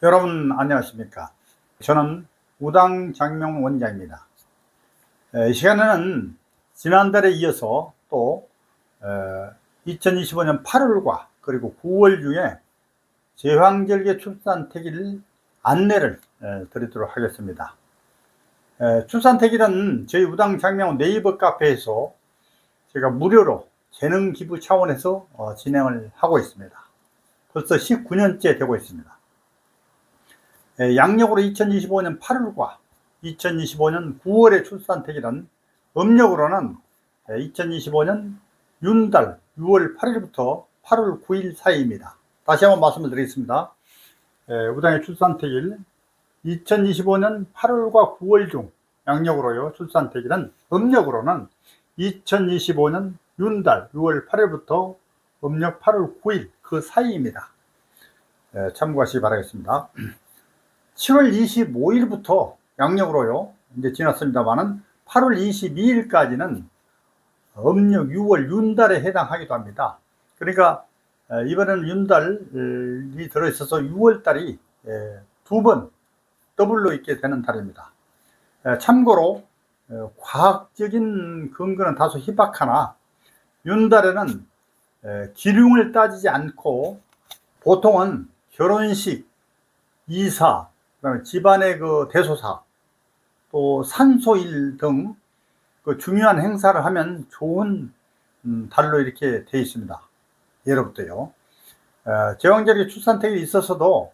여러분 안녕하십니까? 저는 우당 장명 원장입니다. 에, 이 시간에는 지난달에 이어서 또 2025년 8월과 그리고 9월 중에 제왕절개 출산택일 안내를 에, 드리도록 하겠습니다. 에, 출산택일은 저희 우당 장명 네이버 카페에서 제가 무료로 재능 기부 차원에서 어, 진행을 하고 있습니다. 벌써 19년째 되고 있습니다. 예, 양력으로 2025년 8월과 2025년 9월의 출산택일은 음력으로는 2025년 윤달 6월 8일부터 8월 9일 사이입니다. 다시 한번 말씀을 드리겠습니다. 예, 우당의 출산택일 2025년 8월과 9월 중 양력으로요 출산택일은 음력으로는 2025년 윤달 6월 8일부터 음력 8월 9일 그 사이입니다. 예, 참고하시기 바라겠습니다. 7월 25일부터 양력으로요, 이제 지났습니다만은 8월 22일까지는 음력 6월 윤달에 해당하기도 합니다. 그러니까 이번에는 윤달이 들어있어서 6월달이 두 번 더블로 있게 되는 달입니다. 참고로 과학적인 근거는 다소 희박하나 윤달에는 기륭을 따지지 않고 보통은 결혼식, 이사, 그다음에 집안의 그 대소사, 또 산소일 등 그 중요한 행사를 하면 좋은 음, 달로 이렇게 되어 있습니다. 예로부터요. 제왕절개 출산택이 있어서도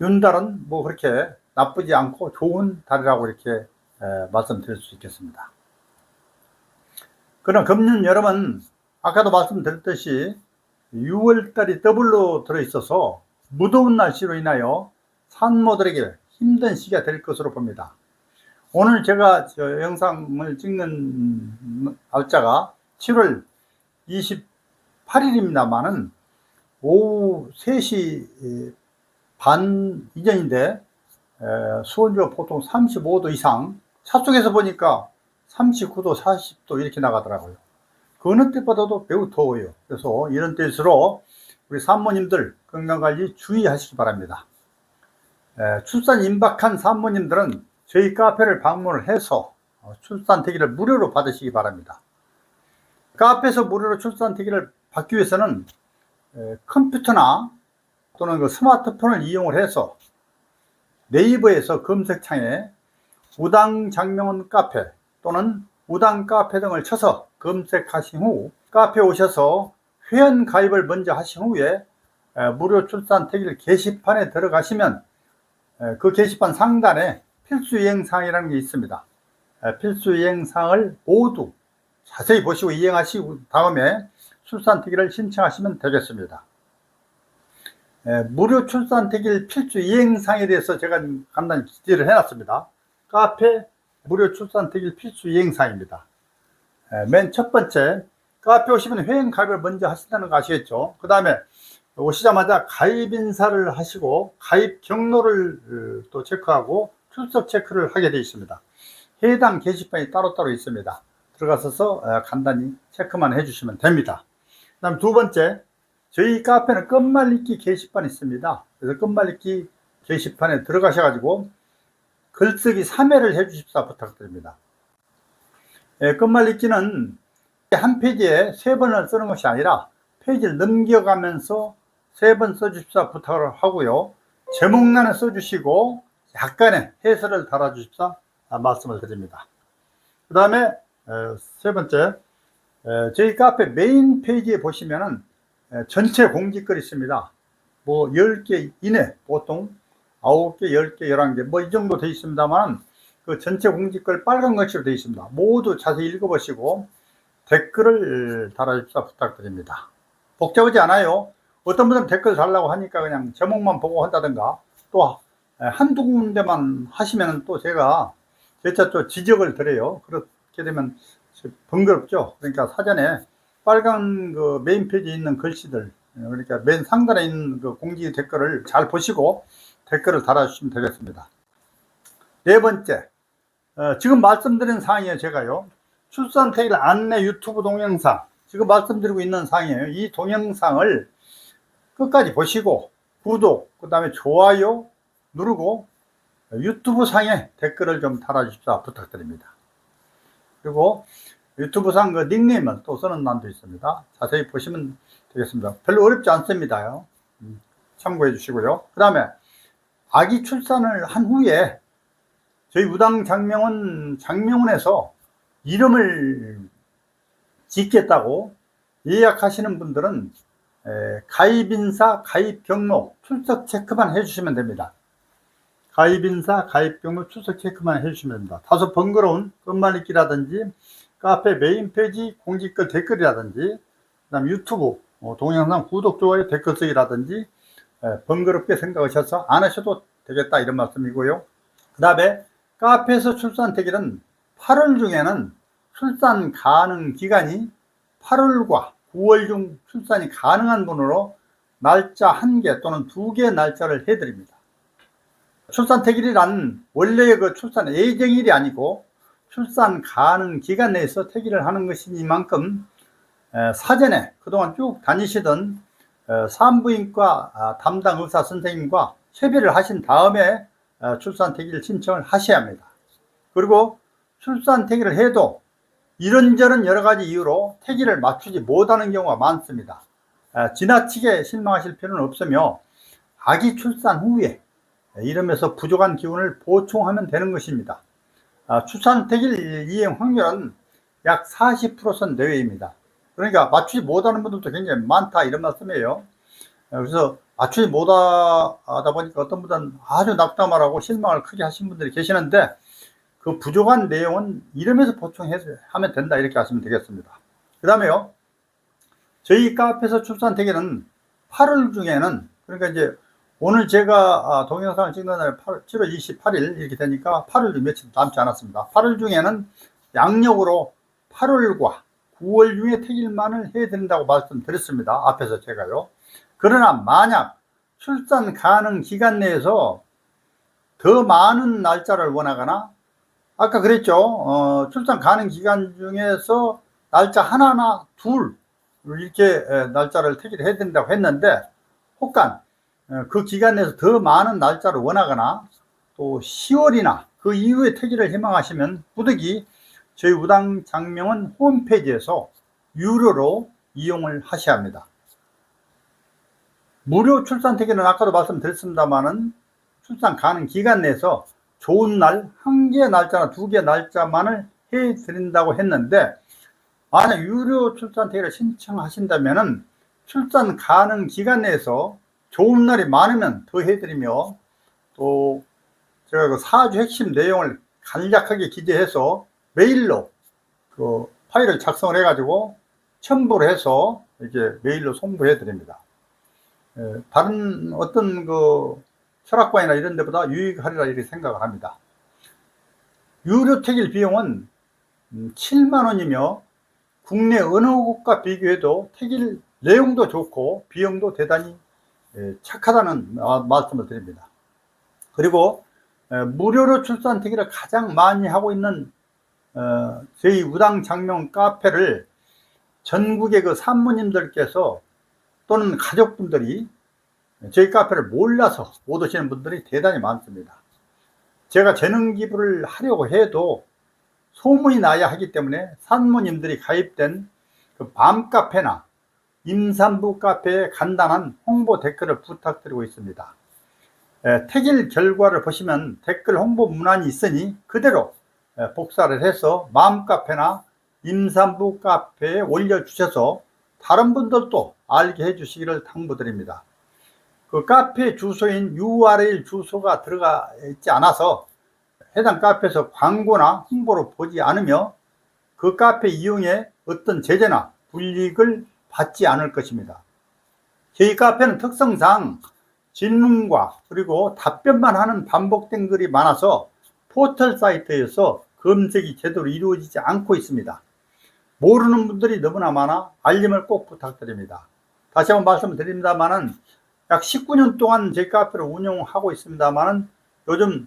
윤달은 뭐 그렇게 나쁘지 않고 좋은 달이라고 이렇게 에, 말씀드릴 수 있겠습니다. 그럼 금년 여름은 아까도 말씀드렸듯이 6월달이 더블로 들어있어서 무더운 날씨로 인하여 산모들에게 힘든 시기가 될 것으로 봅니다. 오늘 제가 저 영상을 찍는 날짜가 7월 28일입니다만은 오후 3시 반 이전인데 수온지가 보통 35도 이상 차 속에서 보니까 39도 40도 이렇게 나가더라고요. 그 어느 때보다도 매우 더워요. 그래서 이런 때일수록 우리 산모님들 건강관리 주의하시기 바랍니다. 출산 임박한 산모님들은 저희 카페를 방문을 해서 어, 출산 대기를 무료로 받으시기 바랍니다. 카페에서 무료로 출산 대기를 받기 위해서는 컴퓨터나 또는 그 스마트폰을 이용을 해서 네이버에서 검색창에 우당 장명원 카페 또는 우당 카페 등을 쳐서 검색하신 후 카페에 오셔서 회원 가입을 먼저 하신 후에 무료 출산 태길 게시판에 들어가시면 그 게시판 상단에 필수 이행사항이라는 게 있습니다. 필수 이행사항을 모두 자세히 보시고 이행하시고 다음에 출산특기를 신청하시면 되겠습니다. 무료 출산특기 필수 이행사항에 대해서 제가 간단히 기재를 해놨습니다. 카페 무료 출산특기 필수 이행사항입니다. 맨 첫 번째, 카페 오시면 회원 가입을 먼저 하신다는 거 아시겠죠? 그 다음에 오시자마자 가입 인사를 하시고 가입 경로를 어, 또 체크하고 출석 체크를 하게 되어 있습니다. 해당 게시판이 따로따로 있습니다. 들어가서 어, 간단히 체크만 해주시면 됩니다. 그 다음 두 번째, 저희 카페는 끝말잇기 게시판이 있습니다. 그래서 끝말잇기 게시판에 들어가셔가지고 글쓰기 3회를 해주십사 부탁드립니다. 예, 끝말잇기는 한 페이지에 세 번을 쓰는 것이 아니라 페이지를 넘겨가면서 세 번 써주십사 부탁을 하고요. 제목란에 써주시고 약간의 해설을 달아주십사 말씀을 드립니다. 그 다음에 세 번째 저희 카페 메인 페이지에 보시면은 전체 공지글이 있습니다. 뭐 10개 이내 보통 9개, 10개, 11개 뭐 이 정도 되어 있습니다만 그 전체 공지글 빨간 글씨로 되어 있습니다. 모두 자세히 읽어보시고 댓글을 달아주십사 부탁드립니다. 복잡하지 않아요. 어떤 분들은 댓글 달라고 하니까 그냥 제목만 보고 한다든가 또 한두 군데만 하시면 또 제가 제차 또 지적을 드려요. 그렇게 되면 번거롭죠. 그러니까 사전에 빨간 그 메인 페이지에 있는 글씨들 그러니까 맨 상단에 있는 그 공지 댓글을 잘 보시고 댓글을 달아주시면 되겠습니다. 네 번째, 어, 지금 말씀드린 사항이에요. 제가요. 출산 테일 안내 유튜브 동영상 지금 말씀드리고 있는 사항이에요. 이 동영상을 끝까지 보시고 구독, 그 다음에 좋아요, 누르고 유튜브 상에 댓글을 좀 달아주십사 부탁드립니다. 그리고 유튜브 상 그 닉네임을 또 쓰는 난도 있습니다. 자세히 보시면 되겠습니다. 별로 어렵지 않습니다요. 음, 참고해 주시고요. 그 다음에 아기 출산을 한 후에 저희 우당 장명원 장명원에서 이름을 짓겠다고 예약하시는 분들은 에, 가입인사, 가입 경로, 출석 체크만 해주시면 됩니다. 가입인사, 가입 경로, 출석 체크만 해주시면 됩니다. 다소 번거로운 끝말잇기라든지 카페 메인 페이지 공지글 댓글이라든지 그다음 유튜브 어, 동영상 구독, 좋아요, 댓글 쓰기라든지 에, 번거롭게 생각하셔서 안 하셔도 되겠다 이런 말씀이고요. 그 다음에 카페에서 출산 대기는 8월 중에는 출산 가능 기간이 8월과 9월 중 출산이 가능한 분으로 날짜 한 개 또는 두 개 날짜를 해드립니다. 출산 태길이란 원래의 그 출산 예정일이 아니고 출산 가능 기간 내에서 태길을 하는 것이니만큼 에, 사전에 그동안 쭉 다니시던 에, 산부인과 아, 담당 의사 선생님과 협의를 하신 다음에 어, 출산 태기를 신청을 하셔야 합니다. 그리고 출산 태기를 해도 이런저런 여러 가지 이유로 태기를 맞추지 못하는 경우가 많습니다. 어, 지나치게 실망하실 필요는 없으며 아기 출산 후에 이러면서 부족한 기운을 보충하면 되는 것입니다. 어, 출산 태길 이행 확률은 약 40%선 내외입니다. 그러니까 맞추지 못하는 분들도 굉장히 많다 이런 말씀이에요. 그래서 맞추지 못하다 보니까 어떤 분들은 아주 낙담을 하고 실망을 크게 하신 분들이 계시는데 그 부족한 내용은 이름에서 보충하면 된다 이렇게 하시면 되겠습니다. 그 다음에요. 저희 카페에서 출산 대기는 8월 중에는 그러니까 이제 오늘 제가 아, 동영상을 찍는 날 8, 7월 28일 이렇게 되니까 8월 중 며칠 남지 않았습니다. 8월 중에는 양력으로 8월과 9월 중에 택일만을 해드린다고 말씀드렸습니다. 앞에서 제가요. 그러나 만약 출산 가능 기간 내에서 더 많은 날짜를 원하거나 아까 그랬죠. 어, 출산 가능 기간 중에서 날짜 하나나 둘 이렇게 날짜를 택일 해야 된다고 했는데 혹간 그 기간 내에서 더 많은 날짜를 원하거나 또 10월이나 그 이후에 택일을 희망하시면 부득이 저희 우당 장명은 홈페이지에서 유료로 이용을 하셔야 합니다. 무료 출산 태기는 아까도 말씀드렸습니다만은 출산 가능 기간 내에서 좋은 날, 한개 날짜나 두개 날짜만을 해 드린다고 했는데, 만약 유료 출산 태기를 신청하신다면은 출산 가능 기간 내에서 좋은 날이 많으면 더 해드리며, 또 제가 그 사주 핵심 내용을 간략하게 기재해서 메일로 그 파일을 작성을 해가지고 첨부를 해서 이렇게 메일로 송부해 드립니다. 예, 다른 어떤 그 철학관이나 이런 데보다 유익하리라 이렇게 생각을 합니다. 유료 택일 비용은 7만 음, 원이며 국내 어느 곳과 비교해도 택일 내용도 좋고 비용도 대단히 예, 착하다는 말씀을 드립니다. 그리고 예, 무료로 출산 택일을 가장 많이 하고 있는 어, 저희 우당 장명 카페를 전국의 그 산모님들께서 또는 가족분들이 저희 카페를 몰라서 못 오시는 분들이 대단히 많습니다. 제가 재능 기부를 하려고 해도 소문이 나야 하기 때문에 산모님들이 가입된 그 밤 카페나 임산부 카페에 간단한 홍보 댓글을 부탁드리고 있습니다. 에, 택일 결과를 보시면 댓글 홍보 문안이 있으니 그대로 에, 복사를 해서 마음 카페나 임산부 카페에 올려주셔서 다른 분들도 알게 해주시기를 당부드립니다. 그 카페 주소인 URL 주소가 들어가 있지 않아서 해당 카페에서 광고나 홍보를 보지 않으며 그 카페 이용에 어떤 제재나 불이익을 받지 않을 것입니다. 저희 카페는 특성상 질문과 그리고 답변만 하는 반복된 글이 많아서 포털 사이트에서 검색이 제대로 이루어지지 않고 있습니다. 모르는 분들이 너무나 많아 알림을 꼭 부탁드립니다. 다시 한번 말씀드립니다만은 약 19년 동안 제 카페를 운영하고 있습니다만은 요즘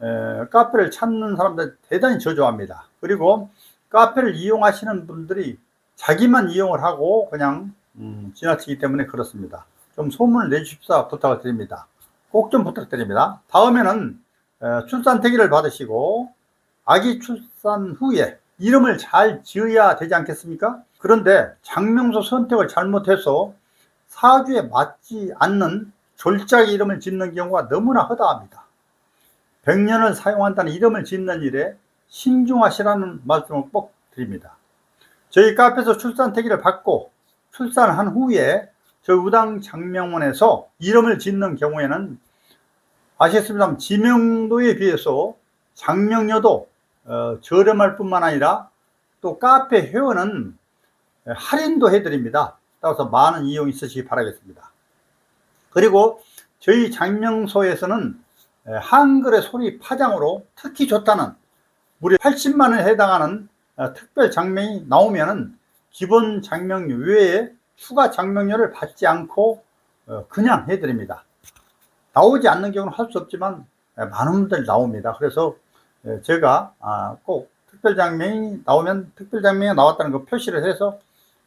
에, 카페를 찾는 사람들 대단히 저조합니다. 그리고 카페를 이용하시는 분들이 자기만 이용을 하고 그냥 음, 지나치기 때문에 그렇습니다. 좀 소문을 내주십사 부탁을 드립니다. 꼭 좀 부탁드립니다. 다음에는 어, 출산 대기를 받으시고 아기 출산 후에 이름을 잘 지어야 되지 않겠습니까? 그런데 장명소 선택을 잘못해서 사주에 맞지 않는 졸작 이름을 짓는 경우가 너무나 허다합니다. 100년을 사용한다는 이름을 짓는 일에 신중하시라는 말씀을 꼭 드립니다. 저희 카페에서 출산 태기를 받고 출산한 후에 저희 우당 장명원에서 이름을 짓는 경우에는 아시겠습니다만 지명도에 비해서 장명료도 어, 저렴할 뿐만 아니라 또 카페 회원은 할인도 해드립니다. 따라서 많은 이용 있으시기 바라겠습니다. 그리고 저희 장명소에서는 에, 한글의 소리 파장으로 특히 좋다는 무려 80만 원에 해당하는 어, 특별 장명이 나오면은 기본 장명료 외에 추가 장명료를 받지 않고 어, 그냥 해드립니다. 나오지 않는 경우는 할 수 없지만 에, 많은 분들 나옵니다. 그래서 에, 제가 아, 꼭 특별 장명이 나오면 특별 장명이 나왔다는 거 표시를 해서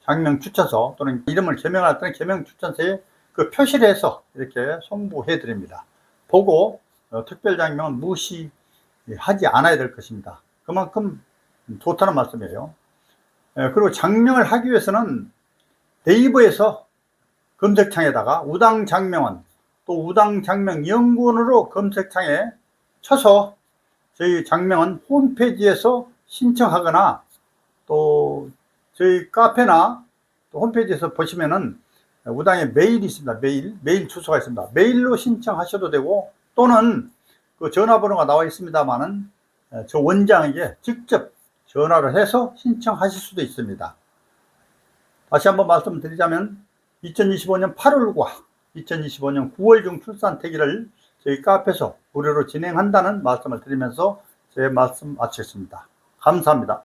장명 추천서 또는 이름을 개명할 때는 개명 추천서에 그 표시를 해서 이렇게 송부해 드립니다. 보고 어, 특별 장명은 무시하지 않아야 될 것입니다. 그만큼 좋다는 말씀이에요. 예, 그리고 장명을 하기 위해서는 네이버에서 검색창에다가 우당 장명원 또 우당 장명 연구원으로 검색창에 쳐서 저희 장명원 홈페이지에서 신청하거나 또 저희 카페나 또 홈페이지에서 보시면은 우당에 메일이 있습니다. 메일, 메일 주소가 있습니다. 메일로 신청하셔도 되고 또는 그 전화번호가 나와 있습니다만은 저 원장에게 직접 전화를 해서 신청하실 수도 있습니다. 다시 한번 말씀드리자면 2025년 8월과 2025년 9월 중 출산 태기를 저희 카페에서 무료로 진행한다는 말씀을 드리면서 제 말씀 마치겠습니다. 감사합니다.